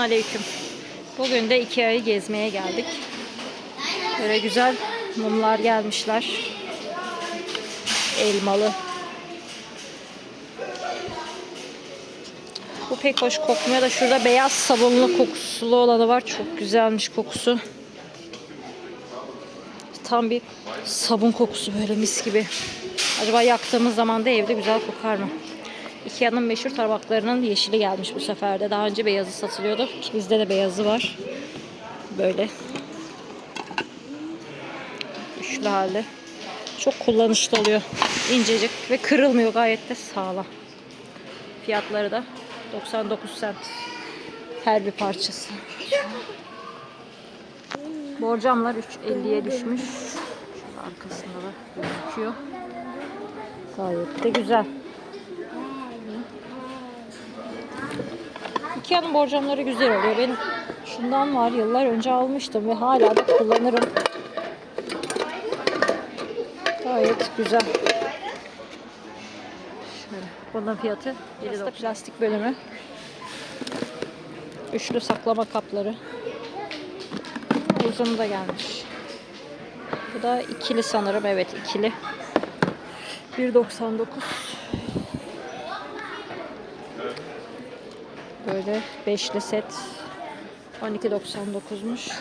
aleyküm. Bugün de Ikea'yı gezmeye geldik. Böyle güzel mumlar gelmişler. Elmalı. Bu pek hoş kokmuyor da şurada beyaz sabunlu kokusulu olanı var. Çok güzelmiş kokusu. Tam bir sabun kokusu böyle mis gibi. Acaba yaktığımız zaman da evde güzel kokar mı? Ikea'nın meşhur tabaklarının yeşili gelmiş bu sefer de. Daha önce beyazı satılıyordu. Bizde de beyazı var. Böyle. Üçlü halde. Çok kullanışlı oluyor. İncecik ve kırılmıyor gayet de sağlam. Fiyatları da 99 cent her bir parçası. Borcamlar 3.50'ye düşmüş. Şöyle arkasında da gözüküyor. Gayet de güzel. Ikea'nın borcamları güzel oluyor. Benim şundan var yıllar önce almıştım ve hala da kullanırım. Gayet güzel. Şöyle. Bunun fiyatı 7.90. plastik bölümü. Üçlü saklama kapları. Uzun da gelmiş. Bu da ikili sanırım. Evet ikili. 1.99. Böyle beşli set 12.99'muş.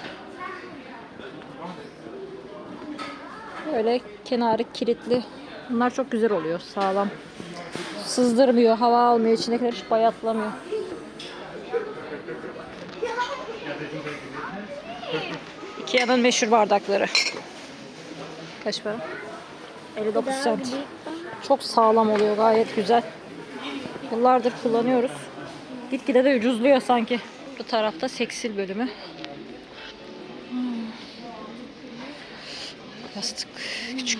Böyle kenarı kilitli. Bunlar çok güzel oluyor. Sağlam. Sızdırmıyor, hava almıyor. İçindekiler hiç bayatlamıyor. Ikea'nın meşhur bardakları. Kaç para? 59 cent. Çok sağlam oluyor. Gayet güzel. Yıllardır kullanıyoruz. Gitgide de ucuzluyor sanki. Bu tarafta seksil bölümü. Hmm. Yastık. Küçük.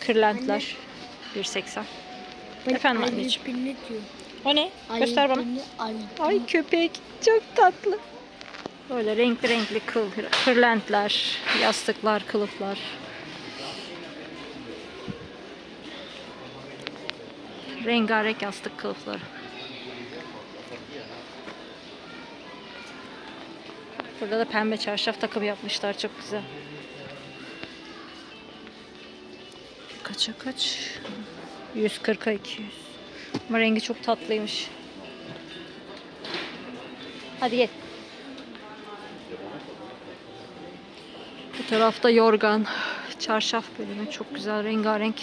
Kırlentler. 1.80. Efendim anneciğim. O ne? Göster bana. Ay köpek. Çok tatlı. Böyle renkli renkli kıl, kırlentler, yastıklar, kılıflar. Rengarenk yastık kılıfları. Burada da pembe çarşaf takımı yapmışlar. Çok güzel. Kaça kaç? 140'a 200. Ama rengi çok tatlıymış. Hadi gel. Bu tarafta yorgan, çarşaf bölümü çok güzel rengarenk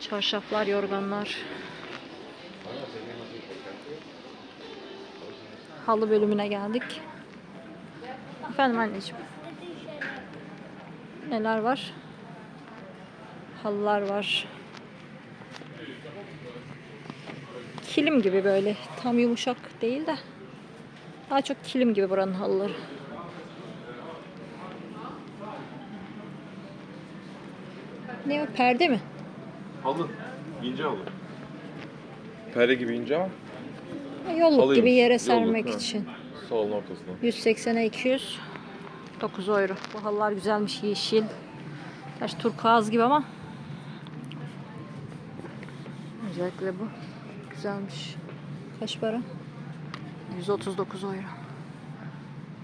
çarşaflar, yorganlar. Halı bölümüne geldik. Efendim anneciğim. Neler var? Halılar var. Kilim gibi böyle. Tam yumuşak değil de. Daha çok kilim gibi buranın halıları. Ne o perde mi? Halı. İnce halı. Perde gibi ince ama Yolluk Halıymış. gibi yere Yolluk, sermek ha. için. salonun ortasına. 180'e 200. 9 euro. Bu halılar güzelmiş. Yeşil. Gerçi turkuaz gibi ama. Özellikle bu. Güzelmiş. Kaç para? 139 euro.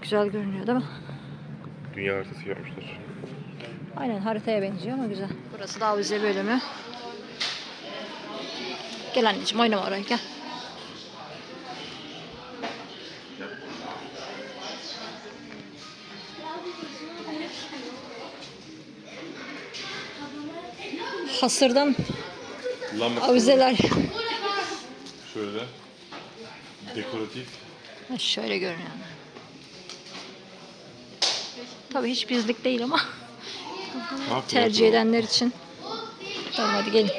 Güzel görünüyor değil mi? Dünya haritası yapmışlar. Aynen haritaya benziyor ama güzel. Burası da avize bölümü. Gel anneciğim oynama oraya gel. Hasırdan Lamba avizeler. Şöyle. Dekoratif. Ha, Şöyle görünüyor. Tabii hiç bizlik değil ama tercih edenler için. Tamam hadi gelin.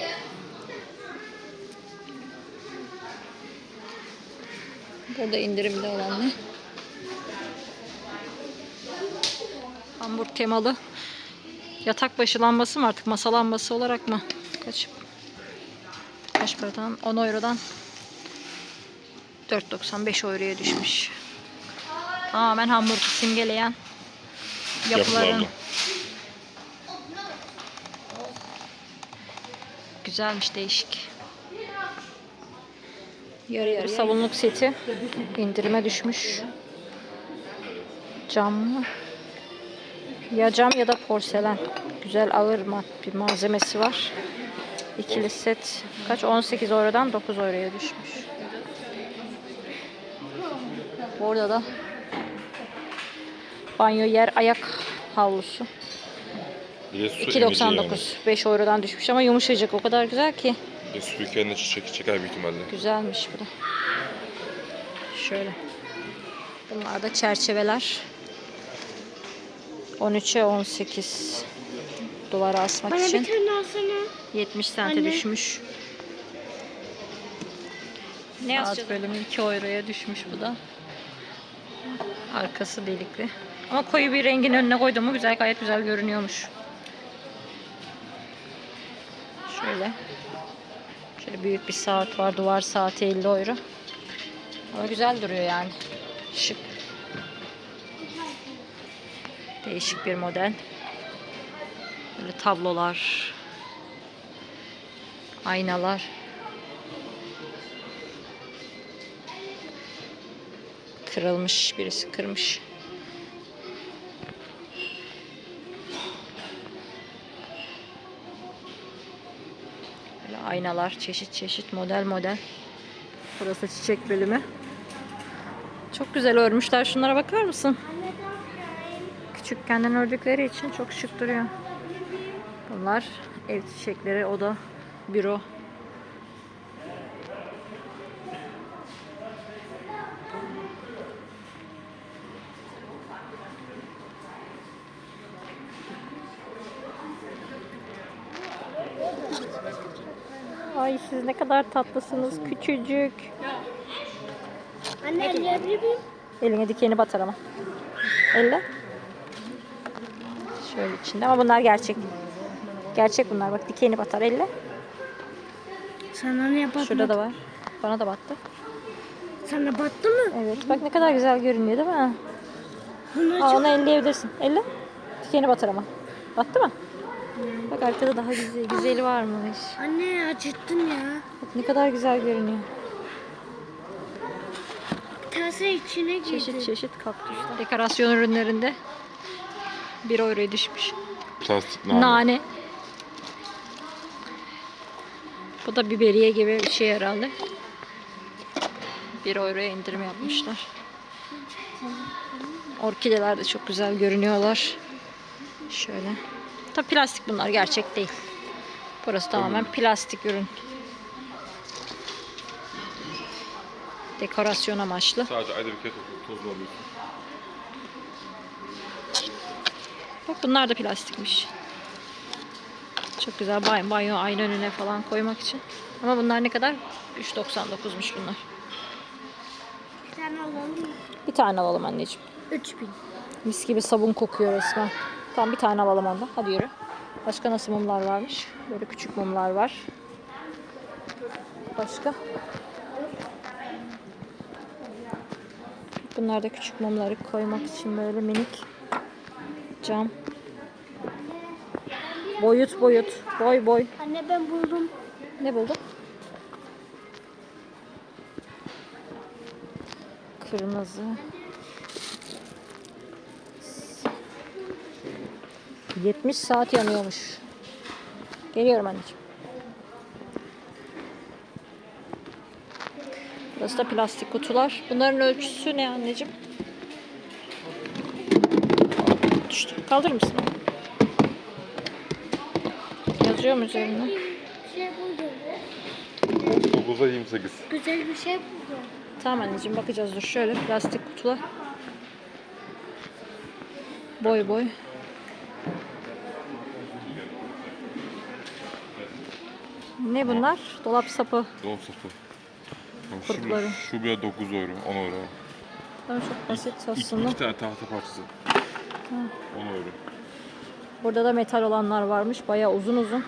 Burada indirimde olan ne? Hamburg temalı. Yatak başı lambası mı artık masa lambası olarak mı? Kaç? Kaç paradan? 10 eurodan 4.95 euroya düşmüş. Tamamen Hamburg'u simgeleyen yapıların Yapılarla. güzelmiş değişik. Yarı yarı sabunluk seti indirime düşmüş. Cam mı? Ya cam ya da porselen. Güzel ağır bir malzemesi var. İkili set kaç? 18 eurodan 9 euroya düşmüş. Orada da banyo yer ayak havlusu. Bir de su 2.99. 5 eurodan düşmüş ama yumuşacık. O kadar güzel ki. Bir suyu kendine çek, çeker büyük ihtimalle. Güzelmiş bu da. Şöyle. Bunlar da çerçeveler. 13'e 18 dolara asmak Bana için. bir tane alsana. 70 sente Anne. düşmüş. Ne Saat bölümü 2 euroya düşmüş bu da. Arkası delikli. Ama koyu bir rengin önüne koydum mu güzel gayet güzel görünüyormuş. Şöyle. Şöyle büyük bir saat var. Duvar saati 50 euro. Ama güzel duruyor yani. Şık. Değişik bir model. Böyle tablolar. Aynalar. Kırılmış. Birisi kırmış. Böyle aynalar. Çeşit çeşit model model. Burası çiçek bölümü. Çok güzel örmüşler. Şunlara bakar mısın? Küçükkenden ördükleri için çok şık duruyor. Bunlar ev çiçekleri, oda, büro. Ay siz ne kadar tatlısınız. Küçücük. Anne elleyebilir miyim? Eline dikeni batar ama. Elle. Şöyle içinde ama bunlar gerçek. Gerçek bunlar bak dikeni batar elle. Sana ne batmadı? Şurada da var. Bana da battı. Sana battı mı? Evet bak ne kadar güzel görünüyor değil mi? Bunlar Aa, çok... onu elleyebilirsin. Elle. Dikeni batar ama. Battı mı? Bak arkada daha güzel, güzeli varmış. Anne acıttın ya. Bak ne kadar güzel görünüyor. Tanesi içine girdi. Çeşit çeşit kaktüsler. Dekorasyon ürünlerinde 1 euroya düşmüş. Plastik nane. Nane. Bu da biberiye gibi bir şey herhalde. 1 euroya indirim yapmışlar. Orkideler de çok güzel görünüyorlar. Şöyle. Tabi plastik bunlar gerçek değil. Burası tamamen plastik ürün. Dekorasyon amaçlı. Sadece ayda bir kere toz alıyorsun. Bak bunlar da plastikmiş. Çok güzel banyo, banyo ayna önüne falan koymak için. Ama bunlar ne kadar? 3.99'muş bunlar. Bir tane alalım mı? Bir tane alalım anneciğim. 3000. Mis gibi sabun kokuyor resmen. Tamam bir tane alalım ondan. Hadi yürü. Başka nasıl mumlar varmış? Böyle küçük mumlar var. Başka? Bunlar da küçük mumları koymak için böyle minik cam. Boyut boyut. Boy boy. Anne ben buldum. Ne buldun? Kırmızı. ...70 saat yanıyormuş. Geliyorum anneciğim. Burası da plastik kutular. Bunların ölçüsü ne anneciğim? Düştü. Kaldırır mısın? Yazıyor mu şey buldum. 9'a 28. Güzel bir şey buldum. Tamam anneciğim bakacağız dur. Şöyle plastik kutular. Boy boy. Ne bunlar? Dolap sapı. Dolap sapı. Bak Şu, Kurtları. şu bile 9 euro, 10 euro. Bunlar çok basit İki, aslında. iki tane tahta parçası. 10 euro. Burada da metal olanlar varmış. Bayağı uzun uzun.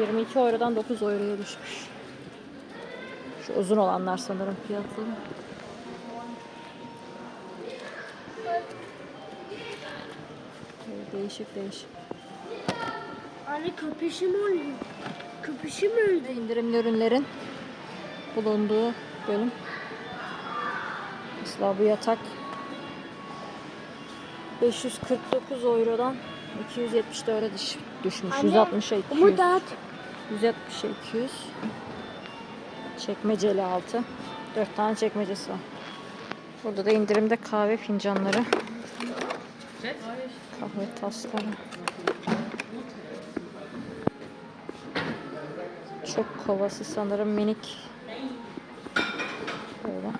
22 eurodan 9 euroya düşmüş. Şu uzun olanlar sanırım fiyatları. Değişik değişik. Anne köpeşim öldü. Köpeşim öldü. indirimli ürünlerin bulunduğu bölüm. Mesela bu yatak 549 eurodan 274'e düş, düşmüş. Anne, 160'a 200. Umut at. 160'a 200. Çekmeceli altı. 4 tane çekmecesi var. Burada da indirimde kahve fincanları. Kahve tasları. Çok kovası sanırım minik. Böyle.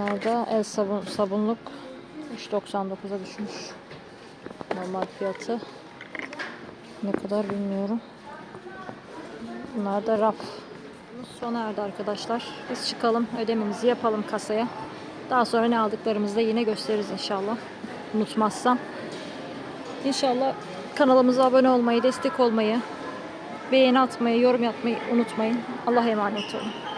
Bunlar da el sabun, sabunluk 3.99'a düşmüş. Normal fiyatı. Ne kadar bilmiyorum. Bunlar da raf. Sona erdi arkadaşlar. Biz çıkalım, ödememizi yapalım kasaya. Daha sonra ne aldıklarımızı da yine gösteririz inşallah. Unutmazsam. İnşallah kanalımıza abone olmayı, destek olmayı, beğeni atmayı, yorum yapmayı unutmayın. Allah'a emanet olun.